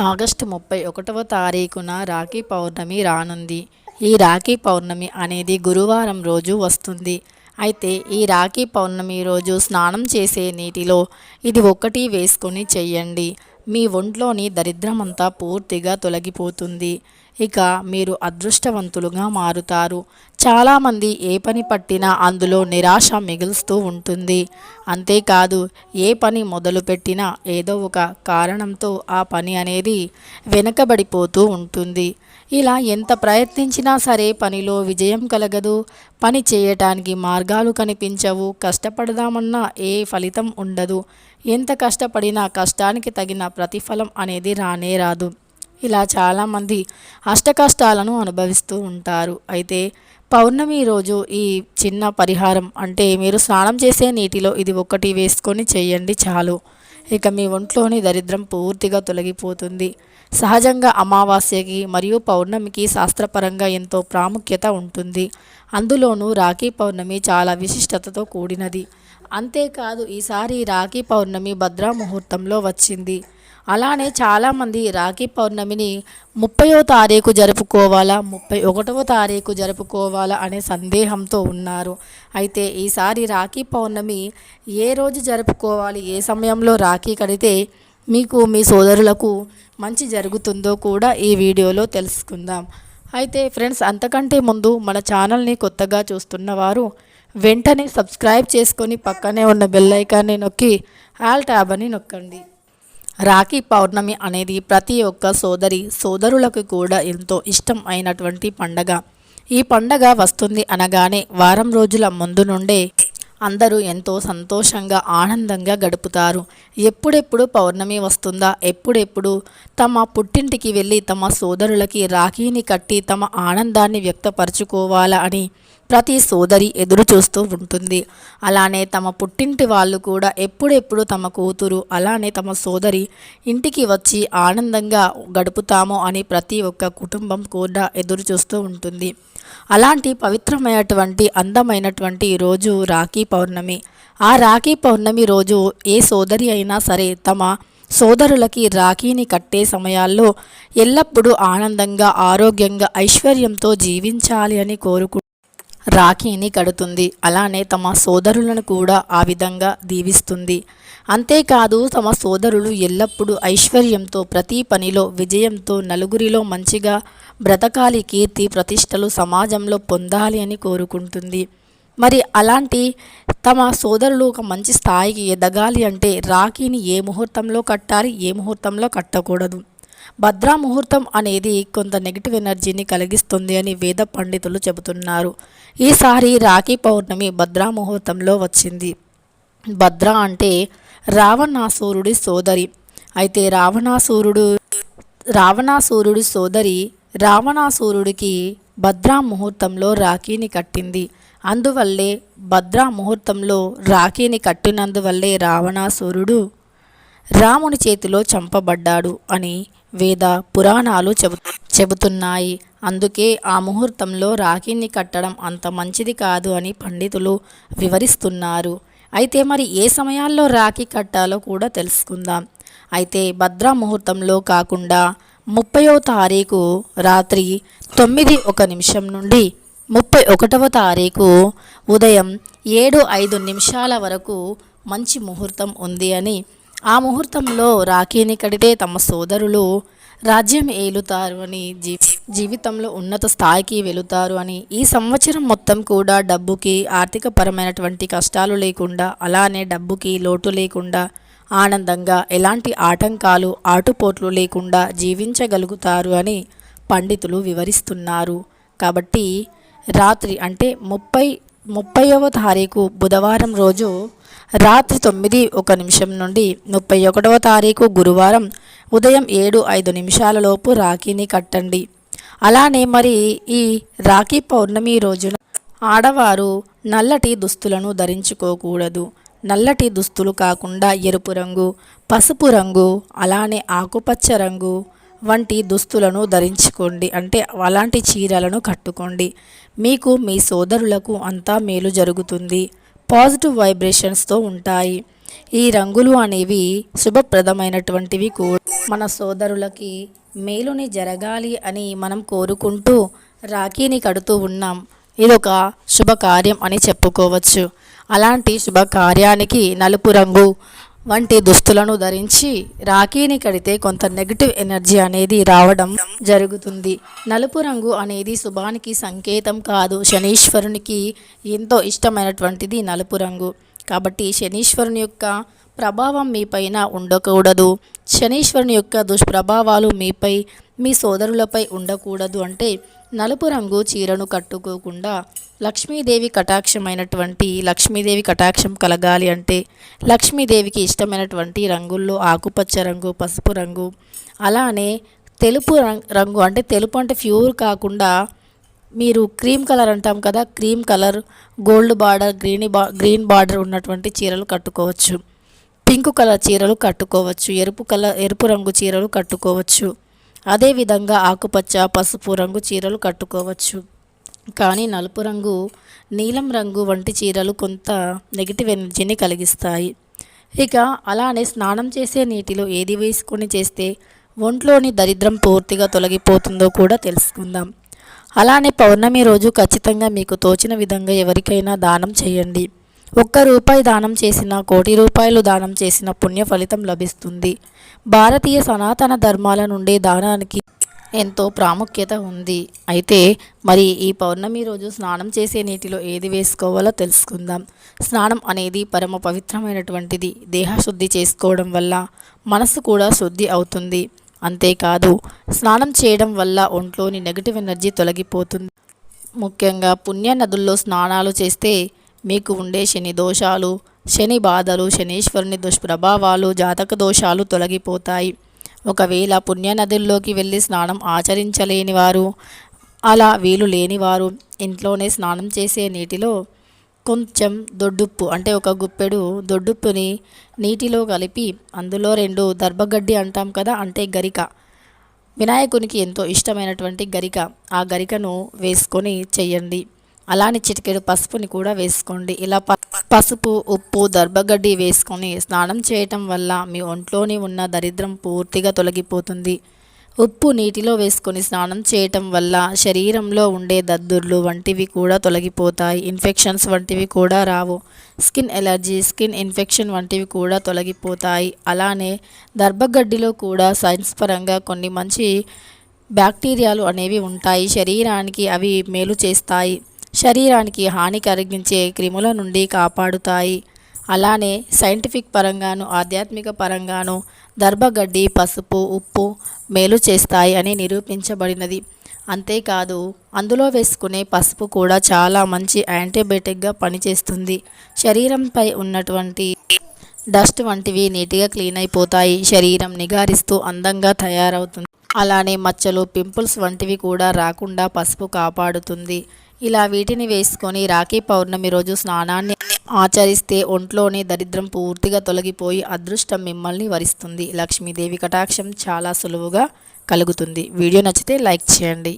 August ముప్పై ఒకటవ తారీఖున రాఖీ పౌర్ణమి రానుంది. ఈ రాఖీ పౌర్ణమి అనేది గురువారం రోజు వస్తుంది. అయితే ఈ రాఖీ పౌర్ణమి రోజు స్నానం చేసే నీటిలో ఇది ఒక్కటి వేసుకొని చెయ్యండి. మీ ఒంట్లోని దరిద్రమంతా పూర్తిగా తొలగిపోతుంది. ఇక మీరు అదృష్టవంతులుగా మారుతారు. చాలామంది ఏ పని పట్టినా అందులో నిరాశ మిగులుస్తూ ఉంటుంది. అంతేకాదు ఏ పని మొదలుపెట్టినా ఏదో ఒక కారణంతో ఆ పని అనేది వెనకబడిపోతూ ఉంటుంది. ఇలా ఎంత ప్రయత్నించినా సరే పనిలో విజయం కలగదు. పని చేయటానికి మార్గాలు కనిపించవు. కష్టపడదామన్నా ఏ ఫలితం ఉండదు. ఎంత కష్టపడినా కష్టానికి తగిన ప్రతిఫలం అనేది రానే రాదు. ఇలా చాలామంది అష్టకష్టాలను అనుభవిస్తూ ఉంటారు. అయితే పౌర్ణమి రోజు ఈ చిన్న పరిహారం అంటే మీరు స్నానం చేసే నీటిలో ఇది ఒకటి వేసుకొని చేయండి చాలు. ఇక మీ ఒంట్లోని దరిద్రం పూర్తిగా తొలగిపోతుంది. సహజంగా అమావాస్యకి మరియు పౌర్ణమికి శాస్త్రపరంగా ఎంతో ప్రాముఖ్యత ఉంటుంది. అందులోనూ రాఖీ పౌర్ణమి చాలా విశిష్టతతో కూడినది. అంతేకాదు ఈసారి రాఖీ పౌర్ణమి భద్రా ముహూర్తంలో వచ్చింది. అలానే చాలామంది రాఖీ పౌర్ణమిని ముప్పయో తారీఖు జరుపుకోవాలా ముప్పై ఒకటవ తారీఖు జరుపుకోవాలా అనే సందేహంతో ఉన్నారు. అయితే ఈసారి రాఖీ పౌర్ణమి ఏ రోజు జరుపుకోవాలి ఏ సమయంలో రాఖీ కడితే మీకు మీ సోదరులకు మంచి జరుగుతుందో కూడా ఈ వీడియోలో తెలుసుకుందాం. అయితే ఫ్రెండ్స్ అంతకంటే ముందు మన ఛానల్ని కొత్తగా చూస్తున్న వారు వెంటనే సబ్స్క్రైబ్ చేసుకొని పక్కనే ఉన్న బెల్ ఐకాన్ని నొక్కి ఆల్ ట్యాబ్ అని నొక్కండి. రాఖీ పౌర్ణమి అనేది ప్రతి ఒక్క సోదరి సోదరులకు కూడా ఎంతో ఇష్టం అయినటువంటి పండగ. ఈ పండగ వస్తుంది అనగానే వారం రోజుల ముందు నుండే అందరూ ఎంతో సంతోషంగా ఆనందంగా గడుపుతారు. ఎప్పుడెప్పుడు పౌర్ణమి వస్తుందా? ఎప్పుడెప్పుడు? తమ పుట్టింటికి వెళ్ళి తమ సోదరులకి రాఖీని కట్టి తమ ఆనందాన్ని వ్యక్తపరచుకోవాలా అని ప్రతి సోదరి ఎదురు చూస్తూ ఉంటుంది. అలానే తమ పుట్టింటి వాళ్ళు కూడా ఎప్పుడెప్పుడు తమ కూతురు అలానే తమ సోదరి ఇంటికి వచ్చి ఆనందంగా గడుపుతామో అని ప్రతి ఒక్క కుటుంబం కూడా ఎదురు చూస్తూ ఉంటుంది. అలాంటి పవిత్రమైనటువంటి అందమైనటువంటి రోజు రాఖీ పౌర్ణమి. ఆ రాఖీ పౌర్ణమి రోజు ఏ సోదరి అయినా సరే తమ సోదరులకి రాఖీని కట్టే సమయాల్లో ఎల్లప్పుడూ ఆనందంగా ఆరోగ్యంగా ఐశ్వర్యంతో జీవించాలి అని కోరుకు రాఖీని కడుతుంది. అలానే తమ సోదరులను కూడా ఆ విధంగా దీవిస్తుంది. అంతేకాదు తమ సోదరులు ఎల్లప్పుడూ ఐశ్వర్యంతో ప్రతి పనిలో విజయంతో నలుగురిలో మంచిగా బ్రతకాలి కీర్తి ప్రతిష్టలు సమాజంలో పొందాలి అని కోరుకుంటుంది. మరి అలాంటి తమ సోదరులు ఒక మంచి స్థాయికి ఎదగాలి అంటే రాఖీని ఏ ముహూర్తంలో కట్టాలి ఏ ముహూర్తంలో కట్టకూడదు. భద్రా ముహూర్తం అనేది కొంత నెగిటివ్ ఎనర్జీని కలిగిస్తుంది అని వేద పండితులు చెబుతున్నారు. ఈసారి రాఖీ పౌర్ణమి భద్రా ముహూర్తంలో వచ్చింది. భద్ర అంటే రావణాసూరుడి సోదరి. అయితే రావణాసూరుడు రావణాసూరుడి సోదరి రావణాసూరుడికి భద్రా ముహూర్తంలో రాఖీని కట్టింది. అందువల్లే భద్రా ముహూర్తంలో రాఖీని కట్టినందువల్లే రావణాసురుడు రాముని చేతిలో చంపబడ్డాడు అని వేద పురాణాలు చెబు చెబుతున్నాయి. అందుకే ఆ ముహూర్తంలో రాఖీని కట్టడం అంత మంచిది కాదు అని పండితులు వివరిస్తున్నారు. అయితే మరి ఏ సమయాల్లో రాఖీ కట్టాలో కూడా తెలుసుకుందాం. అయితే భద్రా ముహూర్తంలో కాకుండా ముప్పయో తారీఖు రాత్రి తొమ్మిది ఒక నిమిషం నుండి ముప్పై ఒకటవ తారీఖు ఉదయం ఏడు ఐదు నిమిషాల వరకు మంచి ముహూర్తం ఉంది అని ఆ ముహూర్తంలో రాఖీని కడితే తమ సోదరులు రాజ్యం ఏలుతారు అని జీ జీవితంలో ఉన్నత స్థాయికి వెళుతారు అని ఈ సంవత్సరం మొత్తం కూడా డబ్బుకి ఆర్థికపరమైనటువంటి కష్టాలు లేకుండా అలానే డబ్బుకి లోటు లేకుండా ఆనందంగా ఎలాంటి ఆటంకాలు ఆటుపోట్లు లేకుండా జీవించగలుగుతారు అని పండితులు వివరిస్తున్నారు. కాబట్టి రాత్రి అంటే ముప్పై ముప్పైవ తారీఖు బుధవారం రోజు రాత్రి తొమ్మిది ఒక నిమిషం నుండి ముప్పై ఒకటవ తారీఖు గురువారం ఉదయం ఏడు ఐదు నిమిషాలలోపు రాఖీని కట్టండి. అలానే మరి ఈ రాఖీ పౌర్ణమి రోజున ఆడవారు నల్లటి దుస్తులను ధరించుకోకూడదు. నల్లటి దుస్తులు కాకుండా ఎరుపు రంగు పసుపు రంగు అలానే ఆకుపచ్చ రంగు వంటి దుస్తులను ధరించుకోండి. అంటే అలాంటి చీరలను కట్టుకోండి. మీకు మీ సోదరులకు అంతా మేలు జరుగుతుంది. పాజిటివ్ వైబ్రేషన్స్తో ఉంటాయి. ఈ రంగులు అనేవి శుభప్రదమైనటువంటివి కూడా. మన సోదరులకి మేలుని జరగాలి అని మనం కోరుకుంటూ రాఖీని కడుతూ ఉన్నాం. ఇదొక శుభకార్యం అని చెప్పుకోవచ్చు. అలాంటి శుభకార్యానికి నలుపు రంగు వంటి దుస్తులను ధరించి రాఖీని కడితే కొంత నెగిటివ్ ఎనర్జీ అనేది రావడం జరుగుతుంది. నలుపు రంగు అనేది శుభానికి సంకేతం కాదు. శనీశ్వరునికి ఎంతో ఇష్టమైనటువంటిది నలుపు రంగు. కాబట్టి శనీశ్వరుని యొక్క ప్రభావం మీపైన ఉండకూడదు. శనీశ్వరుని యొక్క దుష్ప్రభావాలు మీపై మీ సోదరులపై ఉండకూడదు అంటే నలుపు రంగు చీరను కట్టుకోకుండా లక్ష్మీదేవి కటాక్షమైనటువంటి లక్ష్మీదేవి కటాక్షం కలగాలి అంటే లక్ష్మీదేవికి ఇష్టమైనటువంటి రంగుల్లో ఆకుపచ్చ రంగు పసుపు రంగు అలానే తెలుపు రంగు అంటే తెలుపు అంటే ప్యూర్ కాకుండా మీరు క్రీమ్ కలర్ అంటాం కదా cream colour gold border green బా గ్రీన్ బార్డర్ ఉన్నటువంటి చీరలు కట్టుకోవచ్చు. పింక్ కలర్ చీరలు కట్టుకోవచ్చు ఎరుపు కలర్ ఎరుపు రంగు చీరలు కట్టుకోవచ్చు. అదేవిధంగా ఆకుపచ్చ పసుపు రంగు చీరలు కట్టుకోవచ్చు. కానీ నలుపు రంగు నీలం రంగు వంటి చీరలు కొంత నెగిటివ్ ఎనర్జీని కలిగిస్తాయి. ఇక అలానే స్నానం చేసే నీటిలో ఏది వేసుకొని చేస్తే ఒంట్లోని దరిద్రం పూర్తిగా తొలగిపోతుందో కూడా తెలుసుకుందాం. అలానే పౌర్ణమి రోజు ఖచ్చితంగా మీకు తోచిన విధంగా ఎవరికైనా దానం చేయండి. ఒక్క రూపాయి దానం చేసిన కోటి రూపాయలు దానం చేసిన పుణ్య ఫలితం లభిస్తుంది. భారతీయ సనాతన ధర్మాల నుండి దానానికి ఎంతో ప్రాముఖ్యత ఉంది. అయితే మరి ఈ పౌర్ణమి రోజు స్నానం చేసే నీటిలో ఏది వేసుకోవాలో తెలుసుకుందాం. స్నానం అనేది పరమ పవిత్రమైనటువంటిది. దేహశుద్ధి చేసుకోవడం వల్ల మనసు కూడా శుద్ధి అవుతుంది. అంతేకాదు స్నానం చేయడం వల్ల ఒంట్లోని నెగటివ్ ఎనర్జీ తొలగిపోతుంది. ముఖ్యంగా పుణ్య నదుల్లో స్నానాలు చేస్తే మీకు ఉండే శని దోషాలు శని బాధలు శనీశ్వరుని దుష్ప్రభావాలు జాతక దోషాలు తొలగిపోతాయి. ఒకవేళ పుణ్య నదుల్లోకి వెళ్ళి స్నానం ఆచరించలేని వారు అలా వీలు లేనివారు ఇంట్లోనే స్నానం చేసే నీటిలో కొంచెం దొడ్డుప్పు అంటే ఒక గుప్పెడు దొడ్డుప్పుని నీటిలో కలిపి అందులో రెండు దర్భగడ్డి అంటాం కదా అంటే గరిక. వినాయకునికి ఎంతో ఇష్టమైనటువంటి గరిక ఆ గరికను వేసుకొని చెయ్యండి అలానే చిటికెడు పసుపుని కూడా వేసుకోండి. ఇలా పసుపు ఉప్పు దర్భగడ్డి వేసుకొని స్నానం చేయటం వల్ల మీ ఒంట్లోని ఉన్న దరిద్రం పూర్తిగా తొలగిపోతుంది. ఉప్పు నీటిలో వేసుకొని స్నానం చేయటం వల్ల శరీరంలో ఉండే దద్దుర్లు వంటివి కూడా తొలగిపోతాయి. ఇన్ఫెక్షన్స్ వంటివి కూడా రావు. స్కిన్ ఎలర్జీ స్కిన్ ఇన్ఫెక్షన్ వంటివి కూడా తొలగిపోతాయి. అలానే దర్భగడ్డిలో కూడా సైన్స్ పరంగా కొన్ని మంచి బ్యాక్టీరియాలు అనేవి ఉంటాయి. శరీరానికి అవి మేలు చేస్తాయి. శరీరానికి హాని కలిగించే క్రిముల నుండి కాపాడుతాయి. అలానే సైంటిఫిక్ పరంగాను ఆధ్యాత్మిక పరంగాను దర్భగడ్డి పసుపు ఉప్పు మేలు చేస్తాయి అని నిరూపించబడినది. అంతేకాదు అందులో వేసుకునే పసుపు కూడా చాలా మంచి యాంటీబయాటిక్గా పనిచేస్తుంది. శరీరంపై ఉన్నటువంటి డస్ట్ వంటివి నీట్గా క్లీన్ అయిపోతాయి. శరీరం నిగారిస్తూ అందంగా తయారవుతుంది. అలానే మచ్చలు పింపుల్స్ వంటివి కూడా రాకుండా పసుపు కాపాడుతుంది. ఇలా వీటిని వేసుకొని రాఖీ పౌర్ణమి రోజు స్నానాన్ని ఆచరిస్తే ఒంట్లోని దరిద్రం పూర్తిగా తొలగిపోయి అదృష్టం మిమ్మల్ని వరిస్తుంది. లక్ష్మీదేవి కటాక్షం చాలా సులువుగా కలుగుతుంది. వీడియో నచ్చితే లైక్ చేయండి.